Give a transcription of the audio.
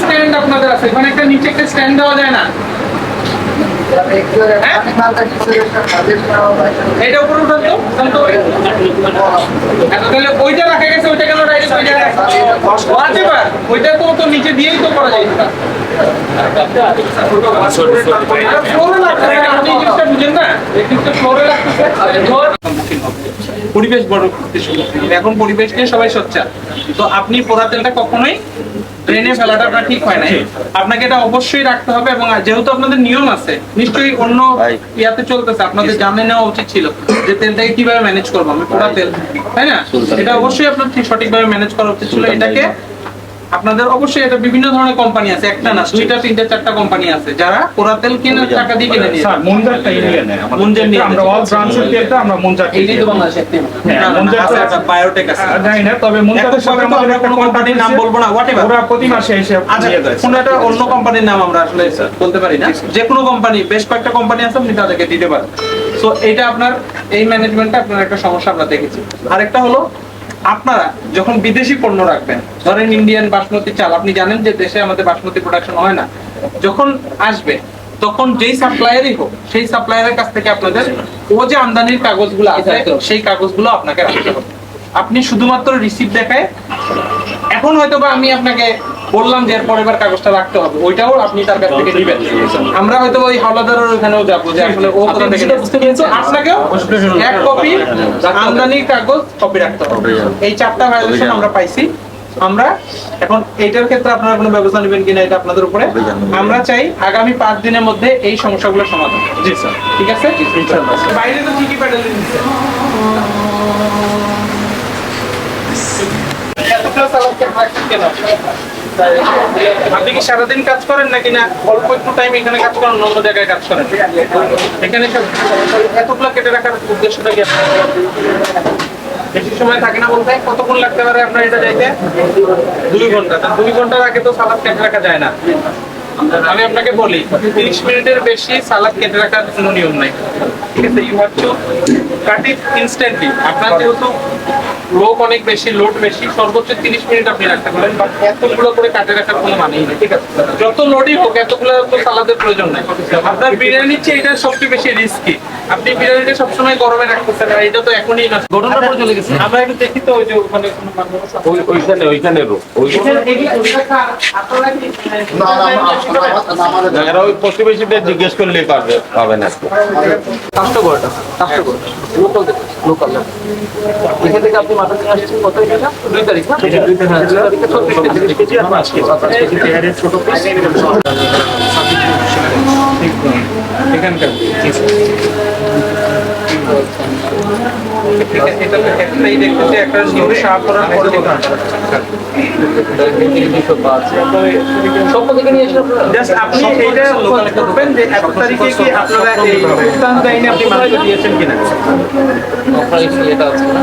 Stand আপনাদের আছে। ওখানে একটা নিচে একটা স্ট্যান্ড দেওয়া যায় না। এটা উপরে উঠান তো। উঠান তো এখন তাহলে ওইটা রাখা গেছে ওইটা কেন ডাইরেক্ট ওই জায়গায় Whatever, ওইটা তো তো নিচে দিয়েই তো করা যায়। ফ্লোরে লাগতেছে আপনি জিনিসটা বুঝেন না। এই জিনিসটা ফ্লোরে লাগতেছে পরিবেশ বড় করতে শুরু। এখন পরিবেশ নিয়ে সবাই সোচ্চার তো আপনি পোড়া তেলটা কখনোই ড্রেনে ফেলাটা আপনার ঠিক হয় না আপনাকে এটা অবশ্যই রাখতে হবে এবং যেহেতু আপনাদের নিয়ম আছে নিশ্চয়ই অন্য ইয়াতে চলতেছে আপনাদের জানে নেওয়া উচিত ছিল যে তেলটাকে কীভাবে ম্যানেজ করব আমি পোড়া তেল তাই না? এটা অবশ্যই আপনার ঠিক সঠিকভাবে ম্যানেজ করা উচিত ছিল। এটাকে আপনাদের অবশ্যই এটা বিভিন্ন ধরনের কোম্পানি আছে। একটা না দুইটা তিনটা চারটা কোম্পানি আছে। যারা পোড়া তেল কেনার টাকা দিয়ে কিনে নিয়ে স্যার মুঞ্জারটা ইন্ডিয়ানে মুঞ্জার নিয়ে আমরা অল ব্রাঞ্চের তেলটা আমরা মুঞ্জার এইটাই তো বাংলাদেশের তেল। হ্যাঁ, না, না, আছে, তো- বায়োটেক আছে। জানি না তবে এখন মুঞ্জারের সাথে আমাদের একটা কোনো কোম্পানির নাম বলব না হোয়াট ওরা প্রতি মাসে এসে আচ্ছা দিয়ে দেয় কোনো একটা অন্য কোম্পানির নাম আমরা আসলে স্যার বলতে পারি না। যে কোনো কোম্পানি বেশ কয়েকটা কোম্পানি আছে আপনি তাদেরকে দিতে পারেন। সো এটা আপনার এই ম্যানেজমেন্টটা আপনার একটা সমস্যা আমরা দেখেছি। আরেকটা হলো আপনারা যখন বিদেশি পণ্য রাখবেন ধরেন ইন্ডিয়ান বাসমতি চাল আপনি জানেন যে দেশে আমাদের বাসমতি প্রোডাকশন হয় না। যখন আসবে তখন যেই সাপ্লায়ারই হোক সেই সাপ্লায়ারের কাছ থেকে আপনাদের ও যে আমদানির কাগজগুলো আছে সেই কাগজগুলো আপনাকে রাখতে হবে। আপনি শুধুমাত্র রিসিপ্ট দেখায় এখন হয়তো বা আমি আপনাকে বললাম যে এর এবার কাগজটা রাখতে হবে। ওইটাও আপনি তার কাছ থেকে দিবেন আমরা হয়তো ওই হাওলাদারের ওখানেও যাব যে আসলে ও কোথা থেকে। কিন্তু আপনাকেও এক কপি আমদানির কাগজ কপি রাখতে হবে। এই চারটা ভায়োলেশন আমরা পাইছি। আমরা এখন এটার ক্ষেত্রে আপনারা কোনো ব্যবস্থা নেবেন কিনা এটা আপনাদের উপরে? আমরা চাই আগামী পাঁচ দিনের মধ্যে এই সমস্যাগুলো সমাধান। জি স্যার। ঠিক আছে? বাইরে তো ঠিকই প্যাডেল সালাদ রাখছেন কেন? আপনি কি সারাদিন কাজ করেন নাকি না? অল্প একটু টাইম এখানে কাজ করেন, অন্য জায়গায় কাজ করেন? এখানে সব- এতগুলো কেটে রাখার উদ্দেশ্যটা কি বেশি সময় থাকে না বলতে? কতক্ষণ লাগতে পারে আপনার এটা যাইতে? দুই ঘণ্টা। দুই ঘণ্টার আগে তো সালাদ কেটে রাখা যায় না। আমি আপনাকে বলি তিরিশ মিনিটের বেশি সালাদ কেটে রাখার কোনো নিয়ম নাই। ঠিক আছে you have to cut it instantly আপনার যেহেতু লোক অনেক বেশি লোড বেশি সর্বোচ্চ তিরিশ মিনিট আপনি রাখতে পারেন বাট এতগুলো করে কাটে রাখার কোনো মানেই নেই ঠিক আছে? যত লোডই হোক এতগুলো তো সালাদের প্রয়োজন নাই। আপনার বিরিয়ানির চেয়ে এটা সবচেয়ে বেশি রিস্কি আপনি বিরিয়ানিটা সবসময় গরমে রাখতেছেন আর এটা তো এখনই না ঘটনাটা পরে চলে গেছে আমরা একটু দেখি তো ওই যে ওখানে কোনো মানুষ। ওই ওইখানে ওইখানে রো এখানে এগুলো- এগুলো আপনারা কি, না এরা ওই প্রতিবেশীদের জিজ্ঞেস করলে পারবে পাবেন আর কি। কাস্টমারটা কাস্টমার লোকাল লোকাল এখান থেকে আপনি মাটন নিয়ে আসছেন কত টাকা দুই তারিখ না? দুই তারিখ দুই তারিখে ছত্রিশ কেজি। আর পাঁচ কেজি সাতাশ কেজি পেয়ারের ছোট এখানকার। আপনারা এটা আছে না?